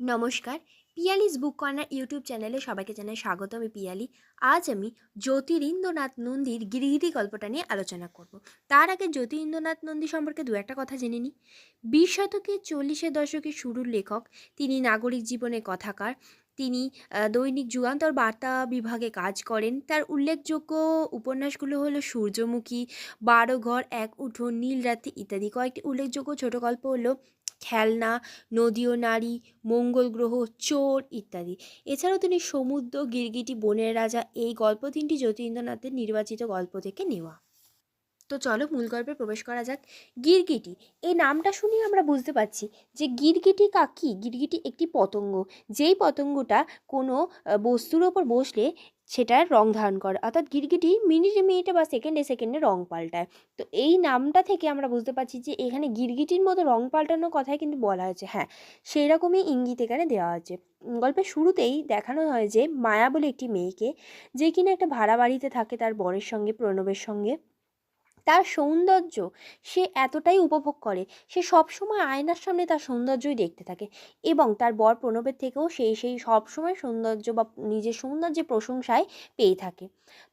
নমস্কার। পিয়ালিস বুক corner YouTube চ্যানেলে সবাইকে জানাই স্বাগত। আমি পিয়ালি। আজ আমি জ্যোতিরিন্দ্রনাথ নন্দীর গিরিগিরি গল্পটা নিয়ে আলোচনা করব। তার আগে জ্যোতিরিন্দ্রনাথ নন্দী সম্পর্কে দু একটা কথা জেনে নিই। বিশ শতকে চল্লিশের দশকের শুরুর লেখক, তিনি নাগরিক জীবনে কথাকার, তিনি দৈনিক যুগান্তর বার্তা বিভাগে কাজ করেন। তার উল্লেখযোগ্য উপন্যাসগুলো হলো সূর্যমুখী বারো ঘর এক উঠোন, নীল রাত্রি ইত্যাদি। কয়েকটি উল্লেখযোগ্য ছোট গল্প হলো খেলনা, নদীয় নারী, মঙ্গল গ্রহ, চোর ইত্যাদি। এছাড়াও তিনি সমুদ্র গিরগিটি, বনের রাজা, এই গল্প তিনটি যতীন্দ্রনাথের নির্বাচিত গল্প থেকে নেওয়া। তো চলো মূল গল্পে প্রবেশ করা যাক। গিরগিটি এই নামটা শুনেই আমরা বুঝতে পারছি যে গিরগিটি কাকি? গিরগিটি একটি পতঙ্গ। যেই পতঙ্গটা কোনো বস্তুর ওপর বসলে সেটার রং ধারণ করে। অর্থাৎ গিরগিটি মিনিটে মিনিটে বা সেকেন্ডে সেকেন্ডে রং পাল্টায়। তো এই নামটা থেকে আমরা বুঝতে পারছি যে এখানে গিরগিটির মতো রং পাল্টানোর কথাই কিন্তু বলা হয়েছে। হ্যাঁ সেই রকমই ইঙ্গিত এখানে দেওয়া উম, গল্পের শুরুতেই দেখানো হয় যে মায়া বলে একটি মেয়েকে যে কিনা একটা ভাড়া বাড়িতে থাকে তার বরের সঙ্গে প্রণবের সঙ্গে। তার সৌন্দর্য সে এতটাই উপভোগ করে। সে সবসময় আয়নার সামনে তার সৌন্দর্যই দেখতে থাকে এবং তার বর প্রণবের থেকেও সেই সেই সবসময় সৌন্দর্য বা নিজের সৌন্দর্যের প্রশংসায় পেয়ে থাকে।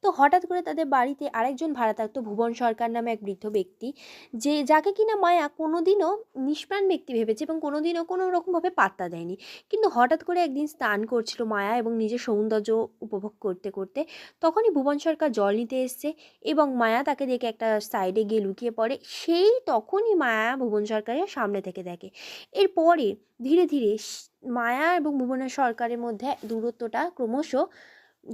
তো হঠাৎ করে তাদের বাড়িতে আরেকজন ভাড়া থাকতো ভুবন সরকার নামে এক বৃদ্ধ ব্যক্তি যে, যাকে কিনা মায়া কোনোদিনও নিষ্প্রাণ ব্যক্তি ভেবেছে এবং কোনোদিনও কোনো রকমভাবে পাত্তা দেয়নি। কিন্তু হঠাৎ করে একদিন স্নান করছিল মায়া এবং নিজের সৌন্দর্য উপভোগ করতে করতে তখনই ভুবন সরকার জল নিতে এসছে এবং মায়া তাকে দেখে একটা সাইডে গিয়ে লুকিয়ে পড়ে, সেই তখনই মায়া ভুবন সরকারের সামনে থেকে দেখে। এরপরে ধীরে ধীরে মায়া এবং ভুবন সরকারের মধ্যে দূরত্বটা ক্রমশ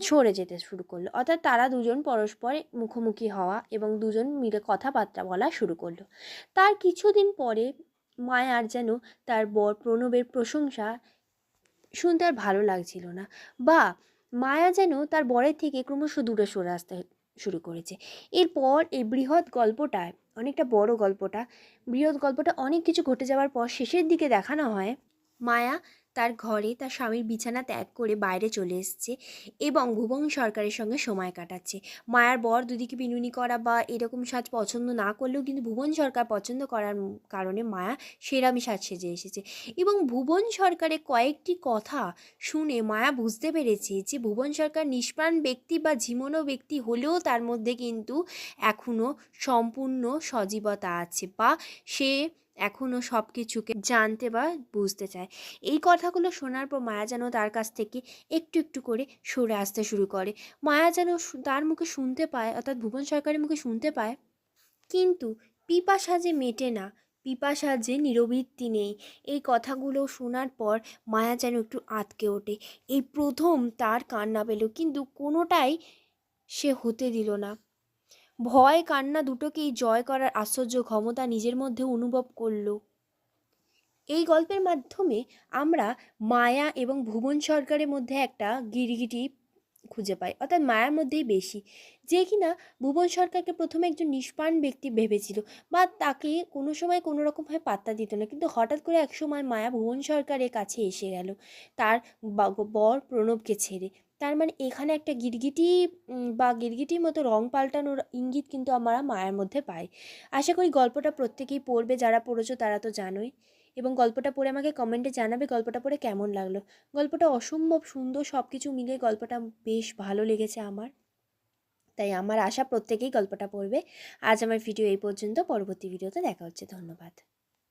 সরে যেতে শুরু করল। অর্থাৎ তারা দুজন পরস্পর মুখোমুখি হওয়া এবং দুজন মিলে কথাবার্তা বলা শুরু করল। তার কিছুদিন পরে মায়ার যেন তার বর প্রণবের প্রশংসা শুনতে আর ভালো লাগছিল না বা মায়া যেন তার বরের থেকে ক্রমশ দূরে সরে আসতে শুরু করেছে। এরপর এই বৃহৎ গল্পটায় অনেকটা বড় গল্পটা, বৃহৎ গল্পটা অনেক কিছু ঘটে যাওয়ার পর শেষের দিকে দেখানো হয় মায়া তার ঘরে তার স্বামীর বিছানা ত্যাগ করে বাইরে চলে এসছে এবং ভুবন সরকারের সঙ্গে সময় কাটাচ্ছে। মায়ার বর দুদিকে বিনুনি করা বা এরকম সাজ পছন্দ না করলেও কিন্তু ভুবন সরকার পছন্দ করার কারণে মায়া সেরামি সাজ সেজে এসেছে। এবং ভুবন সরকারের কয়েকটি কথা শুনে মায়া বুঝতে পেরেছে যে ভুবন সরকার নিষ্প্রাণ ব্যক্তি বা ঝিমনো ব্যক্তি হলেও তার মধ্যে কিন্তু এখনও সম্পূর্ণ সজীবতা আছে বা সে এখনও সব কিছুকে জানতে বা বুঝতে চায়। এই কথাগুলো শোনার পর মায়া যেন তার কাছ থেকে একটু একটু করে সরে আসতে শুরু করে। মায়া যেন তার মুখে শুনতে পায়, অর্থাৎ ভুবন সরকারের মুখে শুনতে পায়। কিন্তু পিপাসা যে মেটে না, পিপাসা যে নিরবৃত্তি নেই, এই কথাগুলো শোনার পর মায়া যেন একটু আটকে ওঠে। এই প্রথম তার কান্না পেল, কিন্তু কোনোটাই সে হতে দিল না। ভয় কান্না দুটোকেই জয় করার আশ্চর্য ক্ষমতা নিজের মধ্যে অনুভব করল। এই গল্পের মাধ্যমে আমরা মায়া এবং ভুবন সরকারের মধ্যে একটা গিরগিটি খুঁজে পাই, অর্থাৎ মায়ার মধ্যেই বেশি। যে কিনা ভুবন সরকারকে প্রথমে একজন নিষ্প্রাণ ব্যক্তি ভেবেছিল বা তাকে কোনো সময় কোনো রকমভাবে পাত্তা দিত না। কিন্তু হঠাৎ করে এক সময় মায়া ভুবন সরকারের কাছে এসে গেল। তার বর প্রণবকে ছেড়ে। তার মানে এখানে একটা গিরগিটি বা গিরগিটির মতো রং পাল্টানোর ইঙ্গিত কিন্তু আমরা মায়ের মধ্যে পাই। আশা করি গল্পটা প্রত্যেকেই পড়বে, যারা পড়েছো তারা তো জানোই। এবং গল্পটা পড়ে আমাকে কমেন্টে জানাবে গল্পটা পড়ে কেমন লাগল। গল্পটা অসম্ভব সুন্দর সব কিছু মিলে গল্পটা বেশ ভালো লেগেছে আমার। তাই আমার আশা প্রত্যেকেই গল্পটা পড়বে। আজ আমার ভিডিও এই পর্যন্ত, পরবর্তী ভিডিওতে দেখা হচ্ছে, ধন্যবাদ।